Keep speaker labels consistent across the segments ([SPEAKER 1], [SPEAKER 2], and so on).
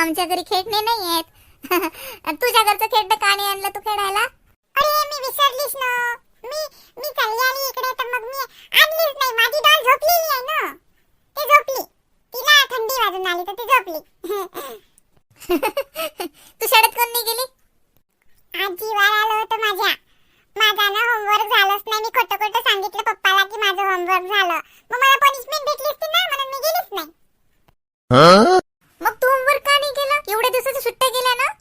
[SPEAKER 1] आमच्या घरी खेळणे नाही आहेत तुझ्या घरचं खेळणं का नाही आणलं तू खेळायला?
[SPEAKER 2] अरे मी विसरलीस ना. मी मी चालली आली इकडे तर मग मी आणलीच नाही. माझी डॉल झोपलेली आहे ना. ती झोपली. तिला थंडी वाजून आली तर ती झोपली.
[SPEAKER 1] तू शाळेत कोण नाही गेली?
[SPEAKER 2] आजी वार आलं होतं माझ्या. माझा ना होमवर्क झालंच नाही. मी खोटं खोटं सांगितलं पप्पाला की माझं होमवर्क झालं. मग मला पनिशमेंट भेटली असती ना? म्हणून मी गेलीच नाही.
[SPEAKER 1] मग तू होमवर्क का नाही केलं? एवढ्या दिवसाच्या सुट्ट्या गेल्या ना?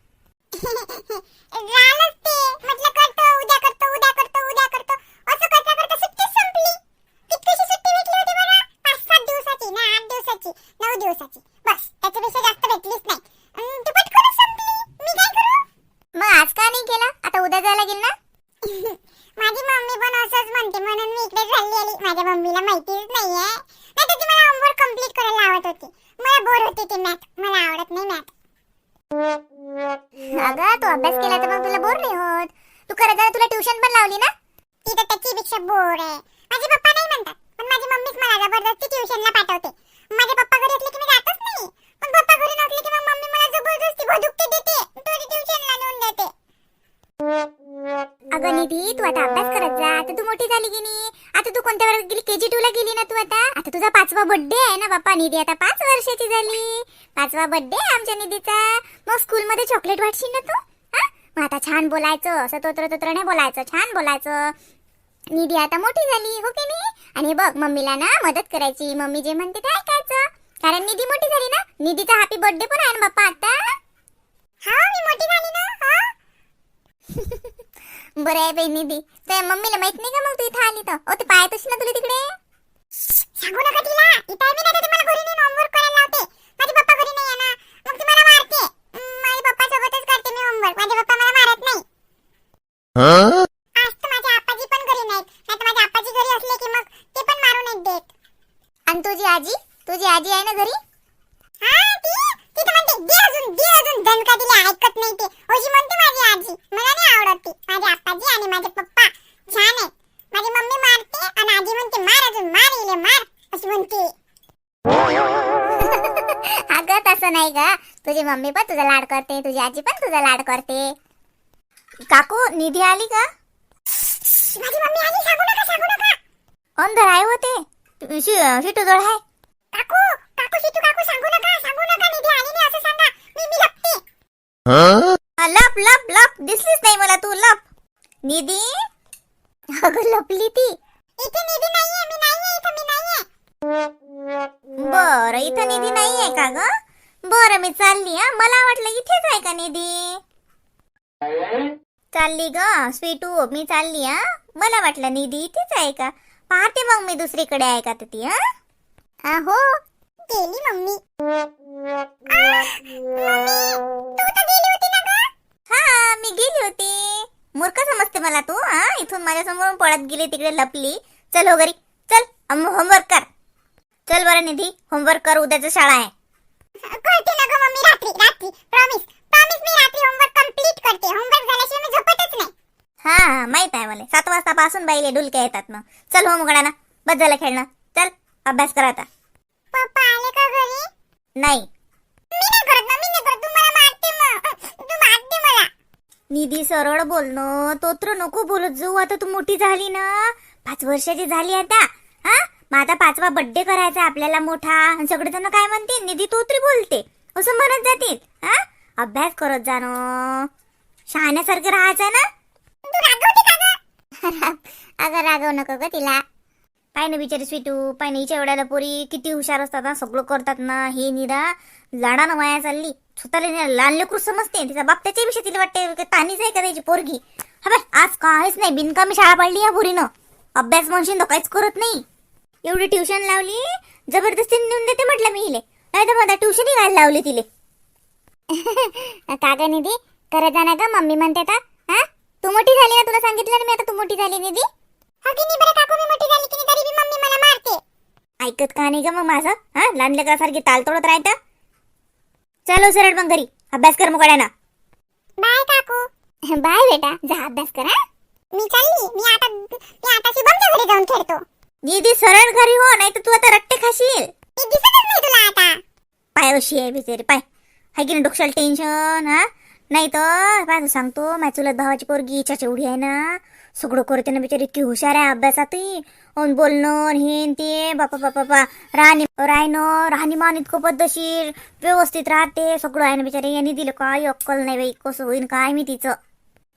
[SPEAKER 2] माझे पप्पा नाही म्हणतात. पण माझी मम्मीच मला जबरदस्ती ट्युशनला पाठवते. माझे पप्पा घरी असले की मी जातच नाही. पण पप्पा घरी नसले की मग मम्मी मला जबरदस्ती भदुकते देते. तुझी ट्युशनला नेऊन देते.
[SPEAKER 1] अगं निधी तू आता अभ्यास करत जा. आता तू मोठी झाली की नाही? आता तू कोणत्या वर्गात गेली? केजी टू ला गेली ना तू आता? आता तुझा पाचवा बर्थडे आहे ना बाप्पा? निधी आता पाच वर्षाची झाली. पाचवा बर्थडे आमच्या निधीचा. मग स्कूल मध्ये चॉकलेट वाटशील ना तू? मग आता छान बोलायचं. असं तोत्र तोत्र नाही बोलायचं. छान बोलायचं. निधी आता मोठी झाली हो की नाही? आणि बघ मम्मीला ना मदत करायची. मम्मी जे म्हणते ते ऐकायचं. कारण निधी मोठी झाली ना? निधीचा हॅपी बर्थडे पण आहे ना बाप्पा आता.
[SPEAKER 2] हा मी मोठी झाली ना? हा?
[SPEAKER 1] बरं आहे बाई निधी. तर मम्मीला माहीत नाही का मग तू इथं आली तर? ओ ते पाहतोस ना तुला तिकडे.
[SPEAKER 2] सांगू नका तिला. इथं आहे मी नाही तर मला घरी नेऊन होमवर्क करायला लावते. माझे पप्पा घरी नाही आहे ना मग ती मला मारते. अं, माझ्या पप्पा सोबतच करते मी होमवर्क माझे पप्पा मला मारत नाही आज तर माझे आपाजी पण घरी नाहीत नाही तर माझ्या आपाजी घरी असले की मग ते पण मारू नाहीत देत
[SPEAKER 1] आणि तुझी आजी? तुझी आजी आहे ना घरी?
[SPEAKER 2] हा ती? ती तर म्हणते दे अजून दे अजून ऐकत नाही ते. म्हणते माझी आजी मला नाही आवडत ती. माझे आणि माझे पप्पा. छान आहेत माझी मम्मी मारते आणि आजी म्हणते मार अजून मार इले मार. अशी म्हणते.
[SPEAKER 1] अगं तसं नाही का तुझी मम्मी पण तुझा लाड करते तुझी आजी पण तुझा लाड करते. काकू निधी आली का
[SPEAKER 2] माझी मम्मी आली सांगू नका सांगू नका.
[SPEAKER 1] अंदर आहे होते शिटू जवळ आहे
[SPEAKER 2] शितू काकू सांगू नका सांगू नका निधी आली नाही असं सांगा. मी मी लपते.
[SPEAKER 1] लप लप लप. दिसलीच नाही मला तू लप. निधी? अगं लपली ती.
[SPEAKER 2] इथे निधी नाहीये मी नाहीये इथे मी नाहीये.
[SPEAKER 1] बर इथं निधी नाहीये का ग? बर मी चालली हा. मला वाटलं इथेच आहे का निधी? चालली ग स्वीटू मी चालली हा. मला वाटलं निधी इथेच आहे का? पाहते मग मी दुसरीकडे आहे का तर ती हा हा, हो
[SPEAKER 2] गेली मम्मी. आ, मम्मी तू तर गेली होती ना ग?
[SPEAKER 1] हा मी गेली होती. मूर्ख समजते मला तू हा? इथून माझ्या समोरून पळत गेली तिकडे लपली. चल हो घरी. चल होमवर्क कर. चल बरं निधी होमवर्क कर उद्याचं शाळा आहे.
[SPEAKER 2] करते ना ग मम्मी रात्री रात्री. प्रॉमिस प्रॉमिस मी रात्री होमवर्क कंप्लीट करते. होमवर्क झाल्याशिवाय मी झोपतच नाही.
[SPEAKER 1] हा माहीत आहे मला. सात वाजता पासून बाईले डुलक्या येतात ना चल हो मुगडाना बस झालं खेळणं. चल अभ्यास कर आता.
[SPEAKER 2] मला
[SPEAKER 1] निधी सरळ बोलणं तोत्र नको बोलत जाऊ. आता तू मोठी झाली ना. पाच वर्षाची झाली आता. हा? मग आता पाचवा बर्थडे करायचा आपल्याला मोठा. आणि सगळेजण काय म्हणतील? निधी तोत्री बोलते. असं म्हणत जातील. हा? अभ्यास करत जाणं शहाण्यासारखं राहायचं ना.
[SPEAKER 2] तू रागवते का ग?
[SPEAKER 1] अगं रागव नको ग तिला. पाय ना बिचारी स्वीटू पाय ना हिच्या एवढ्याला पोरी किती हुशार असतात ना सगळं करतात ना हे निरा. लाडानं वाया चालली. स्वतःला लहान लेकरू समजते तिचा बाप त्याच्याविषयी तिला वाटते तानीच आहे का त्याची पोरगी? हा बाय आज काहीच नाही बिनकामी शाळा पाडली या पोरीनं. अभ्यास म्हणशील तर काहीच करत नाही. एवढी ट्युशन लावली जबरदस्तीने नेऊन देते म्हटलं मी हिले. नाही तर मला ट्युशनही घायला लावली तिले. का निधी करत जाणार ना मम्मी म्हणते का हा? तू मोठी झाली ना तुला सांगितलं मी आता तू मोठी झाली निधी?
[SPEAKER 2] हो
[SPEAKER 1] ऐकत का नाही का मग माझं? हा लहान लेकरासारखी ताल तोडत राहतं? चलो सरळ मग घरी. अभ्यास कर मुकड्याना
[SPEAKER 2] बाय काकू.
[SPEAKER 1] बाय बेटा. जा अभ्यास कर हा.
[SPEAKER 2] मी चालली. मी आता मी आता शुभमच्या घरी जाऊन खेळतो.
[SPEAKER 1] दीदी सरळ घरी हो नाही तर तू आता रट्टे खाशील.
[SPEAKER 2] दिसतच नाही तुला आता.
[SPEAKER 1] पाय अशी आहे बिचारी पाय. हाय की नाही टेन्शन हा? नाही तर काय सांगतो माझ्या चुलत भावाची पोरगी हिच्या एवढी आहे ना. सगळं करते ना बिचारी इतकी हुशार आहे अभ्यासात अन बोलणं हे ते. बापा बापा बापा. राहणी राहणं राहणीमान इतकं पद्धतशीर व्यवस्थित राहते. सगळं आहे ना बिचारी. यांनी दिलं काय अक्कल नाही बाई. कसं होईन काय मी तिचं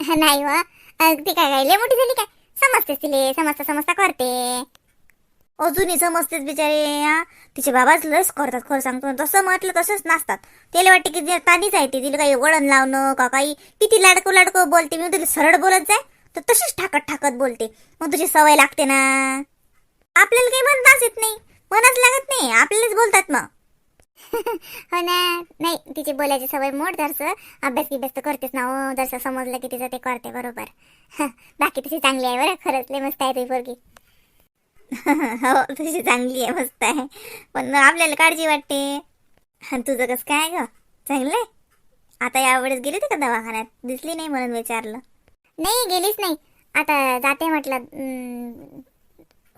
[SPEAKER 1] नाही वा. ती काय काय लय मोठी झाली काय? समजतेच तिले. समजता समजता करते. अजूनही समजतेच बिचारे हा. तिचे बाबाच लस करतात. खरं सांगतो तसं म्हटलं तसंच नाचतात. त्याला वाटते की तानीच आहे ते. तिला काही वळण लावणं का काही? किती लाडकं लाडकं बोलते. मी तिला सरळ बोलत जाय. तर तशीच ठाकत ठाकत बोलते. मग तुझी सवय लागते ना. आपल्याला काही म्हणताच येत नाही. मनाच लागत नाही. आपल्यालाच बोलतात मग. हो ना. नाही तिची बोलायची सवय मोड जरसं अभ्यास गिभ्यास तर करतेच ना हो. जसं समजलं की तिचं ते करते बरोबर. बाकी तशी चांगली आहे बरं. खरंच लय मस्त आहे ती पोरगी. हो तशी चांगली आहे मस्त आहे. पण आपल्याला काळजी वाटते. आणि तुझं कसं काय ग? चांगलं आहे? आता यावेळेस गेली होती का दवाखान्यात? दिसली नाही म्हणून विचारलं. नाही गेलीच नाही. आता जाते म्हटलं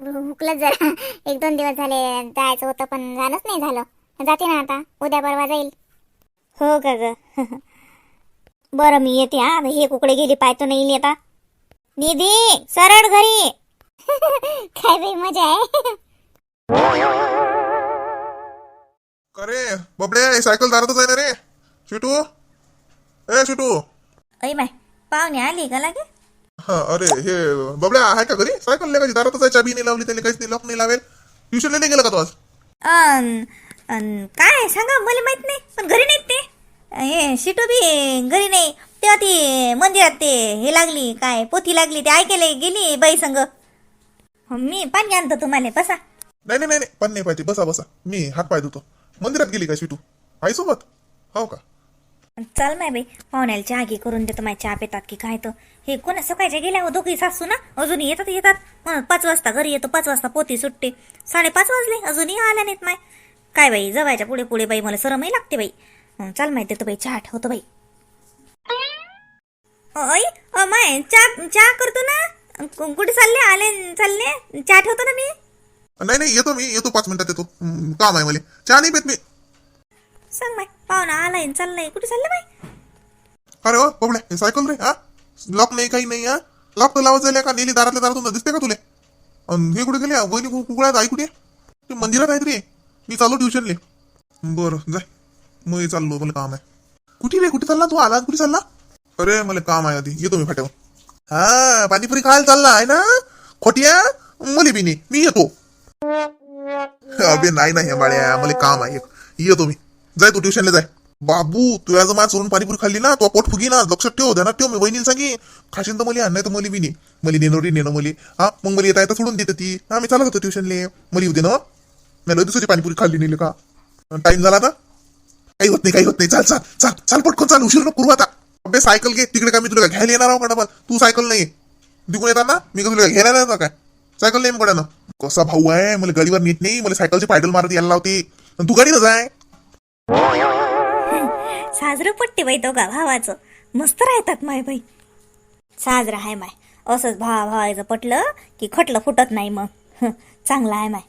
[SPEAKER 1] हुकलंच जरा. एक दोन दिवस झाले जायचं होतं पण जाणंच नाही झालं. जाते ना आता उद्या परवा जाईल. हो का ग? बरं मी येते हा. हे कुकडे गेली पाहतो नाही आता निधी सरळ घरी. काय बाई मजा आहे.
[SPEAKER 3] का रे? बबड्या हे सायकल दारातच आहे ना रे? शिटू? ए शिटू?
[SPEAKER 1] ऐ बाय. पाहुणे आली का लागे.
[SPEAKER 3] हा अरे हे बबड्या आहे का घरी? सायकल लेखाची दारातच आहे चाबी नाही लावली त्याला काहीच नाही लॉक नाही लावेल. ट्युशनला नाही गेला का तो आज?
[SPEAKER 1] अन अन काय सांगा मला माहीत नाही पण घरी नाहीत ते. हे शिटू बी घरी नाही. तेव्हा ती मंदिरात ते हे लागली काय पोथी लागली ते ऐकायला गेली बाई संग. मी पाणी आणतो तुम्हाला बसा.
[SPEAKER 3] नाही नाही नाही नाही, पण नाही पाहिजे. बसा बसा. मी हात पाय धुतो. मंदिरात गेली का शिटू? आई सोबत? हो का?
[SPEAKER 1] चल माय बाई पाहुण्याला चहा करून देतो माय चहा पितात की काय तर. हे कोणा सकाळच्या गेल्या हो दोघी सासू ना? अजून येतात येतात. पाच वाजता घरी येतो पाच वाजता पोती सुटते साडेपाच वाजले अजूनही आल्या नाहीत माय. काय बाई जवायच्या पुढे पुढे बाई मला सरमही लागते बाई. चाल चल माय देतो बाई चहा ठेवतो बाई. अय अ, माय चहा चहा करतो ना? कुठे चालले? आले चालले? चहा ठेवतो ना मी?
[SPEAKER 3] नाही नाही येतो मी येतो पाच मिनिटात येतो. काम आहे मला. चहा नाही पेत मी.
[SPEAKER 1] सांग माय पाहुणा आलाय चाललाय कुठे चाललं बाई
[SPEAKER 3] अरे ओ बबड्या हे सायकल रे हा लॉक नाही काही नाही हा लॉक तर लावत झाल्या का नेली दारातल्या दारातून दिसते का तुले अन हे कुठे गेले वहिनी कु- कुकळ्यात आई कुठे ते मंदिरात आहेत रे मी चाललो ट्युशनले बरं जाय मग हे चाललो मला काम आहे कुठे रे कुठे चालला तू आला कुठे चालला अरे मला काम आहे आधी येतो मी फाट्यावर हा पाणीपुरी खायला चालला आहे ना खोटिया मुली बिनी मी येतो अबे नाही नाही बाळ्या मला काम आहे येतो मी जाय तू ट्युशनला जाय. बाबू तू आज माझ सोडून पाणीपुरी खाल्ली ना तो पोट फुगी ना लक्षात ठेव ध्यानात ठेव मी वहिनी सांगी खाशीन तर मला नाही तर मली बिनी. मली नेनोरी नेनो मली. हा मग मला येता येता सोडून देते ती. हा मी चालत होतो ट्युशनले मली येऊ दे ना मी लय दिवसाची पाणीपुरी खाल्ली नेली का? टाइम झाला आता? काही होत नाही काही होत नाही. चाल चाल चाल चाल पटकन चाल उशीर नको करू आता. अबे सायकल घे. तिकडे काय मी तुला घ्यायला येणार आहो का डबल तू सायकल नाही तिकडून येताना मी का तुला घ्यायला येणार काय? सायकल नाही कडे ना कसा भाऊ आहे? मला गाडीवर नीट नाही. मला सायकलचे पायडल मारत यायला लावते. आणि तू गाडीनं जाय.
[SPEAKER 1] साजरं पटते बाई दोघा भावाचं. मस्त राहतात माय बाई. साजरा आहे माय. असंच भावा भावायचं पटलं की खटलं फुटत नाही मग. चांगला चांगलं आहे माय.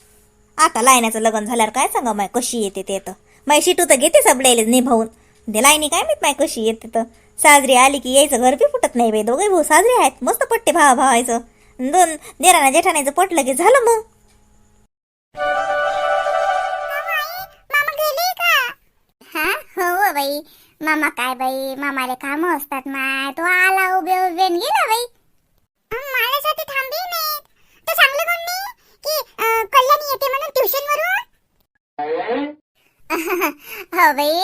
[SPEAKER 1] आता लायनाचं लग्न झाल्यावर काय सांगा माय कशी येते ते तर. माय शिटू तर घेते सबड्याला निभावून. ते लायनी काय माहीत माय कशी येते तर. साजरी आली की यायचं घर बी फुटत नाही बाई. दोघे भाऊ साजरे आहेत. मस्त पटते भावा भावायचं दोन देराना जेठाण्याचं पटलं की झालं मग. बाई? मामा काय बाई? मामाले काम असतात माय. तो आला उभे उभे न गेला बाई.
[SPEAKER 2] माझ्यासाठी थांबली नाही तर सांगलं कोण नाही की अं, कल्याणी येते म्हणून ट्युशन वरून?
[SPEAKER 1] हो बाई.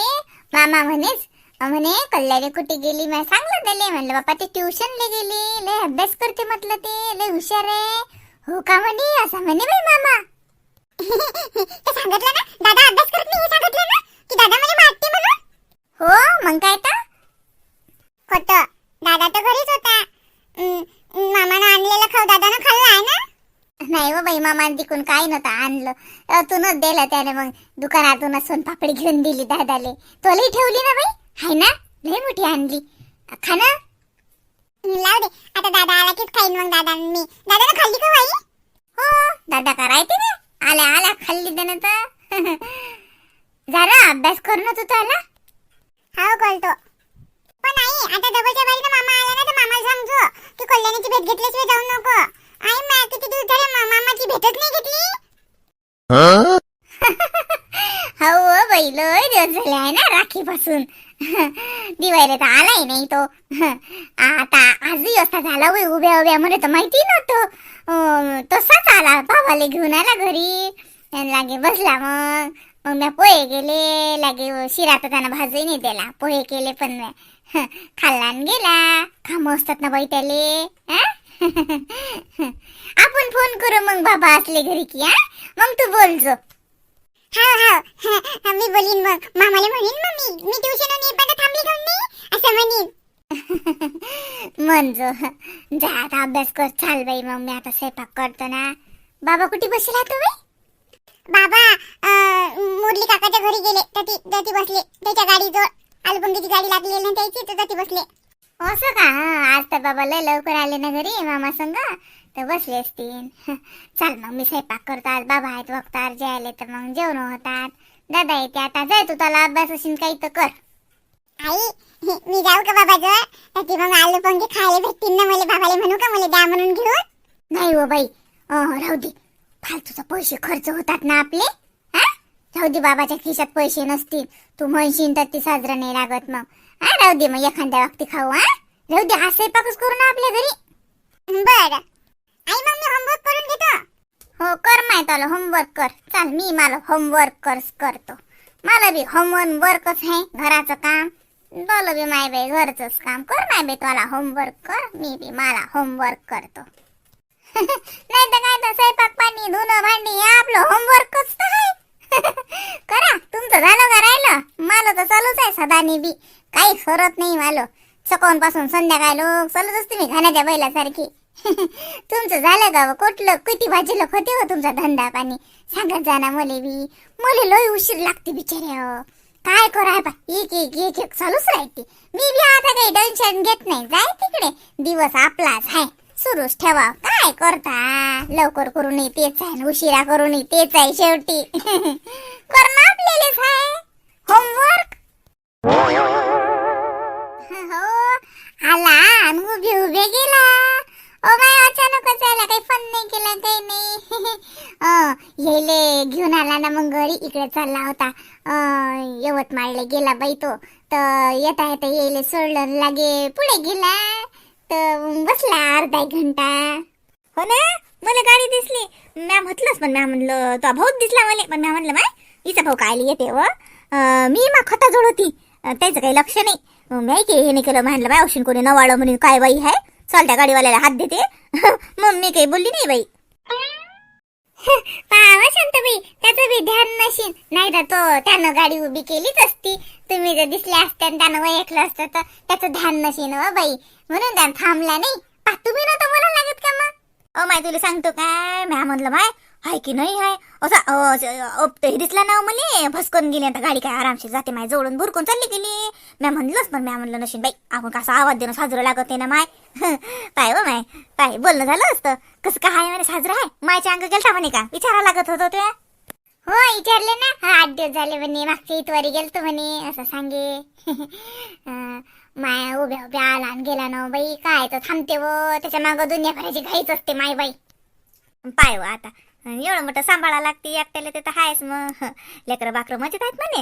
[SPEAKER 1] मामा म्हणेच म्हणे कल्याणी कुठे गेली मी सांगलं त्याले. म्हणलं बापा ते ट्युशनला गेली. लय अभ्यास करते म्हटलं ते. लय हुशार आहे. हो का म्हणे? असं म्हणे बाई मामा.
[SPEAKER 2] ते सांगितलं ना? दादा अभ्यास करत नाही हे सांगितलं ना? की दादा मला मारते म्हणून?
[SPEAKER 1] हो मग काय तर.
[SPEAKER 2] खोटं दादा तर घरीच होता. मामानं आणलेला खाऊ दादानं खाल्ला आहे ना?
[SPEAKER 1] नाही हो बाई मामा तिकून काही नव्हतं आणलं. अतूनच दिलं त्याने मग. दुकानातूनच सोनपापडी घेऊन दिली दादाले. तोलाही ठेवली ना बाई? हाय ना लय मोठी आणली. खा ना.
[SPEAKER 2] हं, लाव दे. आता दादा आला कीच खाईन मग दादा मी. दादानं खाल्ली का बाई?
[SPEAKER 1] हो. दादा करायचे ना? आला आला खाल्ली त्यानं तर. जरा अभ्यास करू ना तू त्याला
[SPEAKER 4] हाव कळतो पण आई आता डबलच्या बारीनं मामा आला ना तर मामाला सांगतो की कल्याणीची भेट घेतल्याशिवाय जाऊ नको. आई मा किती दिवस झाले मा- मामाची भेटच नाही घेतली.
[SPEAKER 2] हो? बाई लय दिवस झाले आहे ना राखी पासून दिवाळीला तर आलाय नाही तो. आता आजही असा झाला बाई उभ्या उभ्या मला तर माहिती नव्हतं. अं, तसाच आला बाबाला घेऊन आला घरी. आणि लागे बसला मग. मग मी पोहे केले लागे शिरा तर त्यानं भाजी नाही दिला पोहे केले पण म्या. खाल्ला आणि गेला. काम असतात ना बाई त्याले हा? आपण फोन करू मग बाबा असले घरी की हा? मग तू बोलजो
[SPEAKER 4] हाव हाव मी बोलीन मग. मामाला म्हणीन मग मी मी ट्युशन येईपर्यंत थांबली काऊन नाही असं म्हणीन.
[SPEAKER 2] म्हणजे जा आता अभ्यास कर. चाल बाई मग मी आता स्वयंपाक करतो ना. बाबा कुठे बसला तू बाई?
[SPEAKER 4] बाबा मुरली काकाच्या घरी गेले. तर ती तर ती बसले. त्याच्या गाडीजवळ आलुबंगीची गाडी लागली ना त्याची तर ती बसले.
[SPEAKER 2] असं का? आज तर बाबा लय लवकर आले ना घरी मामा संग. तर बसले असतील. चाल मग मी स्वयंपाक करतो. आज बाबा आहेत वक्तार जे आले तर मग जेवण होतात. दादा येते आता. जाय तू त्याला अभ्यास असेल काही तर कर.
[SPEAKER 4] आई मी जाऊ का बाबाजवळ? तर ती मग आलू पंखे खायला भेटतील ना मला बाबाला म्हणू का मला द्या म्हणून घेऊन?
[SPEAKER 2] नाही हो बाई. राहू दे. फालतूचे पैसे खर्च होतात ना आपले? हा? राहू दे बाबाच्या खिशात पैसे नसतील. तू म्हणशील तर ती साजरा नाही लागत मग. हा राहू दे मग एखाद्या वक्ती खाऊ हा? राहू दे हा स्वयंपाकच करू ना आपल्या घरी.
[SPEAKER 4] बर. आई मग मी होमवर्क करून घेतो?
[SPEAKER 2] हो कर माय त्याला होमवर्क कर. चाल मी मला होमवर्क कर करतो. मला बी होमवर्क वर्कच आहे घराचं काम. बोल बी माय बाई घरचंच काम. कर माय बाई तुला होमवर्क कर मी बी मला होमवर्क करतो. नाही तर काय तर स्वयंपाक पाणी धुणं भांडी हे आपलं होमवर्कच तर आहे. करा तुमचं झालं का राहिलं? मला तर चालूच आहे सदानी बी. काही फरत नाही मालो. सकाळपासून संध्याकाळ लोक चालूच असते मी घाण्याच्या बैलासारखी. तुमचं झालं का हो? कुठलं किती वाजेलं होते हो तुमचा धंदा पाणी? सांगत जाणार मले बी. मले लय उशीर लागते बिचारे हो. काय कराय बा? एक एक एक एक चालूच राहते. मी बी आता काही टेन्शन घेत नाही. जाय तिकडे. दिवस आपलाच आहे. सुरूच ठेवा. काय करता? लवकर करून नये तेच आहे उशिरा करून नये तेच आहे शेवटी. करणं आपल्यालाच आहे होमवर्क हो आला आणि उभे उभे गेला. ओ माय अचानकच आला काही फन नाही केला काही नाही. येले घेऊन आला ना मग घरी इकडे चालला होता. यवतमाळला गेला बाई तो. तर येता येता येले सोडलं लागे पुढे गेला. बसला अर्धा एक घंटा. हो ना? मला गाडी दिसली. म्या म्हटलंच पण म्या म्हणलं तो भाऊच दिसला मला. पण म्या म्हणलं माय हिचा भाऊ काय येते व? अं, मी मा खता जोड होती. अं, त्याचं काही लक्ष नाही. अं, मी की हे नाही केलं. म्हणलं बाय औषध कोणी नवाळ म्हणून काय बाई आहे चालत्या गाडीवाल्याला हात देते. मग मी काही बोलली नाही बाई. पाहा हो शांताबाई त्याचं बी ध्यान नशीन. नाही तर तो त्यानं गाडी उभी केलीच असती. तुम्ही जर दिसले असते आणि त्यानं ऐकलं असतं तर त्याचं ध्यान नशीन हो बाई. म्हणून त्यानं थांबला नाही. पा तुम्ही नव्हतं मला लागत का मग? अ माय तुला सांगतो काय? म्या म्हणलं माय हाय की नाही हाय? असा अ, अ, ते हे दिसला ना मले. भस्कन गेली आता गाडी काय आरामशीर जाते माय जवळून भुरकून चालली गेली मी म्हणलंच पण मी म्हणलं नशीन बाई आपण कसा आवाज देणं साजरं लागत ना माय? पाय व माय पाय बोलणं झालं असतं. कसं काय आहे म्हणे साजरं आहे मायच्या अंग गेलता म्हणे का? विचारा लागत होतो ते हो विचारले ना. हा आठ दिवस झाले म्हणे मागच्या इतवारी गेलतो म्हणे असं सांगे. माय माया उभ्या उभ्या आला आणि गेला ना हो बाई. काय तर थांबते व त्याच्या मागं दुनिया भरायची घाईच असते माय बाई. पाय व आता. एवढं मोठं सांभाळा लागते एकट्याला ते तर आहेच मग. लेकरं बाकरं मजेत आहेत म्हणे.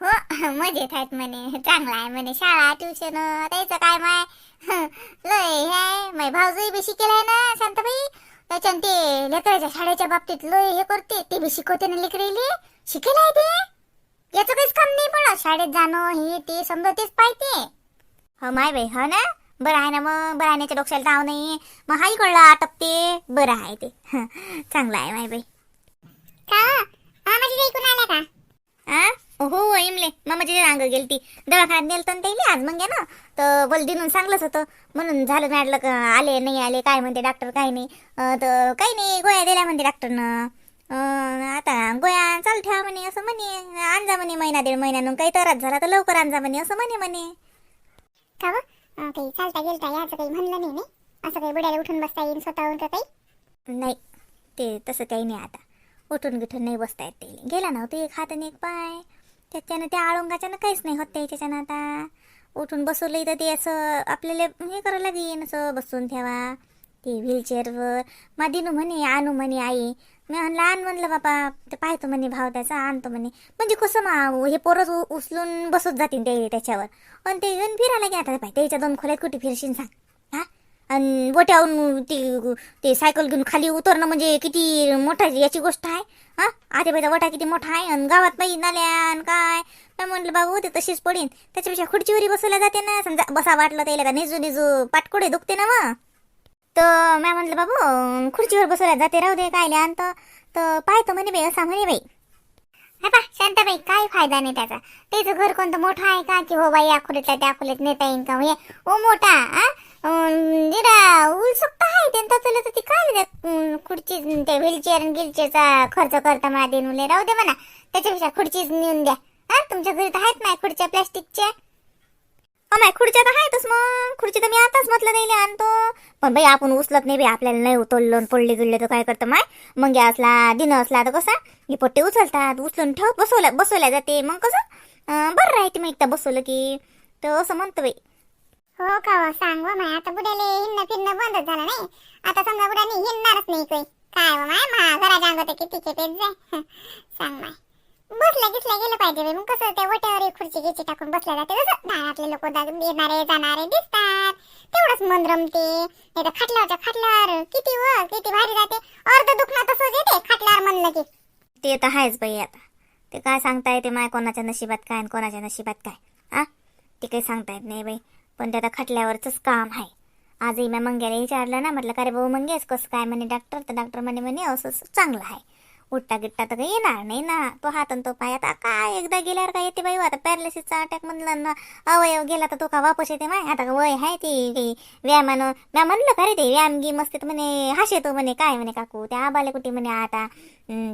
[SPEAKER 2] हो मजेत आहेत म्हणे. चांगला आहे म्हणे. शाळा ट्युशन त्याचं काय माय? लय हे आहे. माय भाऊजही बी शिकेल आहे ना शांताबाई. त्याच्यानं ते लेकराच्या शाळेच्या बाबतीत लय हे करते. ते बी शिकवते ना लेकरेले शिकेल आहे ते. याचं काहीच काम नाही पडत. शाळेत जाणं हे ते समजा तेच पाहिजे हो माय बाई हो ना? बरं आहे ना मग? बरं आहे डोक्याला ताव नाही. मग हाही कळलं आटपते. बरं आहे ते. चांगलं आहे माय बाई.
[SPEAKER 4] का? मामाची काही कोण आला का?
[SPEAKER 2] आ हो इमले. मामाची अंग गेलती. दवाखान्यात नेलतं त्याला आज मग ना. तर बोल दिनून सांगलंच होतं. म्हणून झालं मॅडलं का आले नाही आले काय म्हणते डॉक्टर काय नाही. तर काही नाही गोळ्या दिल्या म्हणते डॉक्टरनं आता गोळ्या चाल ठेवा म्हणे असं म्हणे. आणजा म्हणे महिना दीड महिन्यानं. काही त्रास झाला तर लवकर आणजा म्हणे असं म्हणे म्हणे.
[SPEAKER 4] काही चालता गेलता याचं काही म्हणलं नाही नाही असं काही बुड्याला उठून बसता येईल स्वतःहून का काही?
[SPEAKER 2] नाही ते तसं काही नाही आता. उठून गिठून नाही बसता येत ते गेला ना ते एक हात आणि एक पाय.
[SPEAKER 1] त्याच्यानं त्या आळंगाच्यानं काहीच नाही होत त्याच्यानं आता. उठून बसवलं तर ते असं आपल्याला हे करावं लागेल असं बसून ठेवा. ते व्हीलचेअरवर मादिनू म्हणे आणू म्हणे आई मी म्हणलं आण म्हणलं बाबा ते पाहतो म्हणे भाव त्याचा आणतो म्हणे. म्हणजे कसं मा हे पोरच उ- उचलून बसत जातील ते त्याच्यावर. आणि ते येऊन फिरायला गे आता पाय त्याच्या दोन खोल्यात कुठे फिरशील सांग हा? आणि बोट्यावरून ते ते सायकल घेऊन खाली उतरणं म्हणजे किती मोठा याची गोष्ट आहे हा? आतेबाईचा वटा किती मोठा आहे आणि गावात पाहिजे नाल्या आणि काय? काय म्हटलं बाबू ते तशीच पडीन. त्याच्यापेक्षा खुर्चीवरी बसवल्या जाते ना समजा बसा वाटलं त्याला का निजू निजू पाटकोडे दुखते ना मग. तर मॅ म्हणलं बाबू खुर्चीवर बसवल्या जाते राहू दे काय आणतं तर. पाहतो म्हणे बाई असा म्हणे बाई.
[SPEAKER 2] हा पा शांताबाई काय फायदा नाही त्याचा. त्याचं घर कोणतं मोठं आहे का? की हो बाई या त्या खोलीत नेता येईन का? हो, हे ओ मोठा आ अं, उत्सुकता आहे त्यांचा चला तर ती काय खुर्ची त्या व्हीलचेअर गिलचेअरचा खर्च करता मला देऊन उले राहू दे म्हणा. त्याच्यापेक्षा खुर्चीच नेऊन द्या. हा तुमच्या घरी तर आहेत ना खुर्च्या प्लॅस्टिकच्या.
[SPEAKER 1] अमाय खुर्च्या तर आहेतच मग. खुर्ची तर मी आताच म्हटलं नाही आणतो पण बाई आपण उचलत नाही बाई आपल्याला नाही उतरलं पडले गिडले तर काय करतं माय? मग असला दिन असला तर कसा? हे पट्टे उचलतात उचलून ठेव बसवल्या बसवल्या जाते. मग कसं? बरं राहते मग एकदा बसवलं की. तर असं म्हणतो बाई.
[SPEAKER 2] हो का हो? सांग हो माय. आता बुड्याले हिंडणं फिरणं बंद झालं नाही. आता समजा बुड्याने हिंडणारच नाही काही काय हो माय? मा घराच्या अंगात कितीचे पेज जाय सांग माय. बसल्या गिसल्या गेलं पाहिजे बाई. मग कसं त्या वट्यावर एक खुर्ची गिची टाकून बसल्या जाते. जसं दारातले लोक येणारे जाणारे दिसतात. तेवढंच मन रमते. नाही तर खाटल्यावरच्या खाटल्यावर किती व किती भारी जाते. अर्ध दुखणं तसंच येते खाटल्यावर म्हणलं की
[SPEAKER 1] ते तर आहेच बाई आता. ते काय सांगता येते माय कोणाच्या नशिबात काय आणि कोणाच्या नशिबात काय? आ? ते काही सांगता येत नाही बाई. पण ते आता खटल्यावरच काम आहे. आजही मी मंग्याला विचारलं ना म्हटलं का रे भाऊ मंगेश कसं काय? म्हणे डॉक्टर. तर डॉक्टर म्हणे म्हणे असं असं चांगलं आहे. उठता गिट्टा तर काही येणार नाही ना. तो हात आणि तो पाय आता काय एकदा गेल्यावर काय येते बाई? आता पॅरालिसिसचा अटॅक म्हणलं ना अवयव गेला तर तो का वापस येते माय? आता का वय आहे ते काही व्यायामानं. म्या म्हणलं का रे ते व्यायाम गी मस्त तर म्हणे हाश येतो म्हणे काय म्हणे काकू? त्या आबाले कुठे म्हणे आता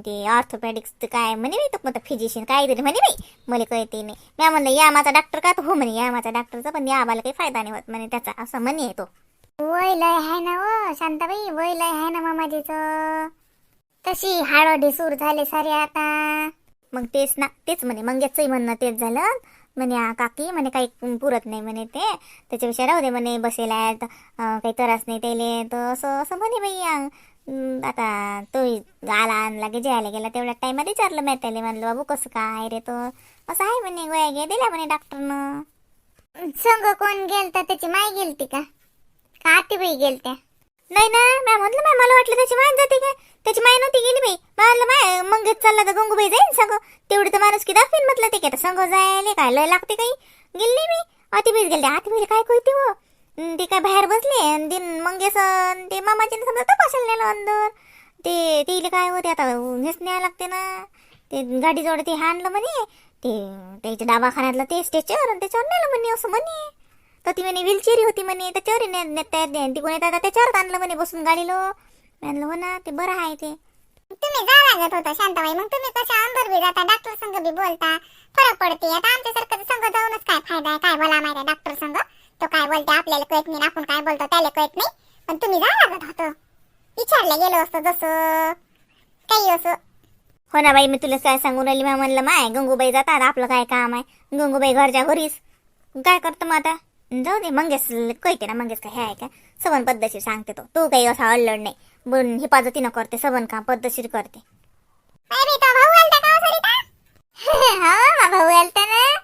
[SPEAKER 1] ते ऑर्थोपॅडिक्स काय म्हणे मी तो मग फिजिशियन काहीतरी म्हणे बाई. मला कळते नाही. म्या म्हणलं यामाचा डॉक्टर का तो? हो म्हणे यामाचा डॉक्टरचा पण या आबाला काही फायदा नाही होत म्हणे त्याचा असं म्हणे तो.
[SPEAKER 2] वय लय आहे ना व शांताबाई वय लय आहे ना मामाजीचं. तशी हाड सूर झाले सारे आता.
[SPEAKER 1] मग तेच ना तेच म्हणे मंगेचंही म्हणणं तेच झालं. म्हणे हा काकी म्हणे काही पुरत नाही म्हणे ते. त्याच्यापेक्षा राहू दे म्हणे बसेल आहेत काही त्रास नाही त्याले. तर असं असं म्हणे बाई आता तो आला आणि लागे जेवायला गेला तेवढ्या टायमात विचारलं मी त्याला म्हणलं बाबू कसं काय रे तो? असं आहे म्हणे गोळ्या घे दिल्या म्हणे डॉक्टरनं
[SPEAKER 2] संग कोण गेलता? त्याची माय गेलती का? का आतीबाई गेलत्या?
[SPEAKER 1] नाही ना मॅ म्हटलं माय मला वाटलं त्याची माय जाते काय? त्याची माय नव्हती गेली बाई. म्हणलं माय मंगेच चालला तर गंगूबाई जाईन संग. तेवढी तर माणूस की दाखवीन म्हटलं ते काय तर संग जायले काय लय लागते काही. गेली मी. अति बीज गेले. अतिबीज काय कळते हो? ते काय बाहेर बसले आणि दिन मंगेस ते मामाची समजा तपासायला नेलं अंदर. ते तिले काय होते आता हेच न्याय लागते ना. ते गाडीजवळ ते हाणलं म्हणे. ते त्याच्या दवाखान्यातलं ते स्टेचर आणि त्याच्यावर नेलं म्हणे असं म्हणे. तर ती म्हणे व्हीलचेअर होती म्हणे त्याच्यावर ने- ने- त्या- तिकडून येतात त्याच्यावर आणलं म्हणे बसून गाडीलो. म्हणलं हो ना ते बरं आहे ते.
[SPEAKER 2] तुम्ही जा लागत होता शांताबाई. मग तुम्ही कशा अंदर बी जाता डॉक्टर संग बी बोलता. फरक पडते. आता आमच्यासारखं संघ जाऊनच काय फायदा आहे? काय बोला माहिती डॉक्टर संग तो काय बोलते आपल्याला कळत नाही आपण काय बोलतो त्याला कळत नाही. पण तुम्ही जा लागत होतं. विचारलं गेलो असतं जसं. काही असं.
[SPEAKER 1] हो ना बाई मी तुला काय सांगून राहिली? मी म्हणलं माय गंगूबाई जातात आपलं काय काम आहे? गंगूबाई घरच्या घरीच. काय करतो मग आता? जाऊ दे मंगेश कळते ना मंगेश काय हे आहे का? सबन पद्धतशीर सांगते तो. तू काही असा अल्लड नाही. पण हिफाजतीनं करते सबन काम पद्धतशीर करते.
[SPEAKER 2] भाऊ आलता का
[SPEAKER 1] ना.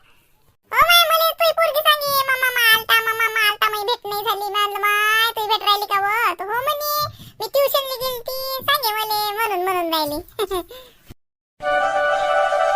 [SPEAKER 2] का म्हणून म्हणून राहिली.